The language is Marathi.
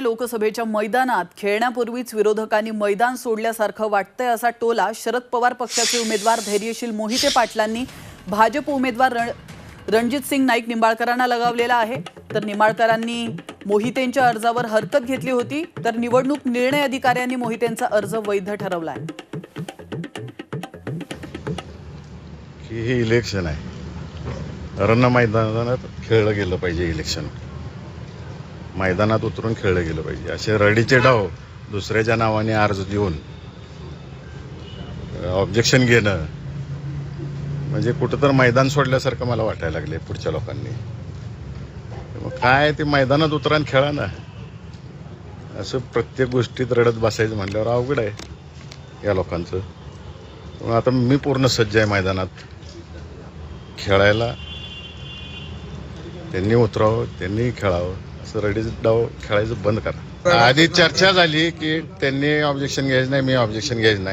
लोकसभेच्या मैदानात खेळण्यापूर्वीच विरोधकांनी मैदान सोडल्यासारखं वाटतंय असा टोला शरद पवार पक्षाचे उमेदवार धैर्यशील मोहिते पाटलांनी भाजप उमेदवार रण रणजित सिंग नाईक निंबाळकरांना लगावलेला आहे. तर निंबाळकरांनी मोहितेंच्या अर्जावर हरकत घेतली होती. तर निवडणूक निर्णय अधिकाऱ्यांनी मोहितेंचा अर्ज वैध ठरवला आहे हे इलेक्शन आहे. रण मैदानात खेळलं गेलं पाहिजे इलेक्शन. मैदानात उतरून खेळलं गेलं पाहिजे. असे रडीचे डाव दुसऱ्याच्या नावाने अर्ज देऊन ऑब्जेक्शन घेणं म्हणजे कुठं तर मैदान सोडल्यासारखं मला वाटायला लागले पुढच्या लोकांनी. मग काय ते मैदानात उतरा खेळा ना. असं प्रत्येक गोष्टीत रडत बसायचं म्हटल्यावर अवघड आहे या लोकांचं. आता मी पूर्ण सज्ज आहे मैदानात. खेळायला त्यांनी उतरावं त्यांनी खेळावं. असं रडीच डाव खेळायचं बंद करा. आधी चर्चा झाली की त्यांनी ऑब्जेक्शन घ्यायचं नाही मी ऑब्जेक्शन घ्यायचं नाही.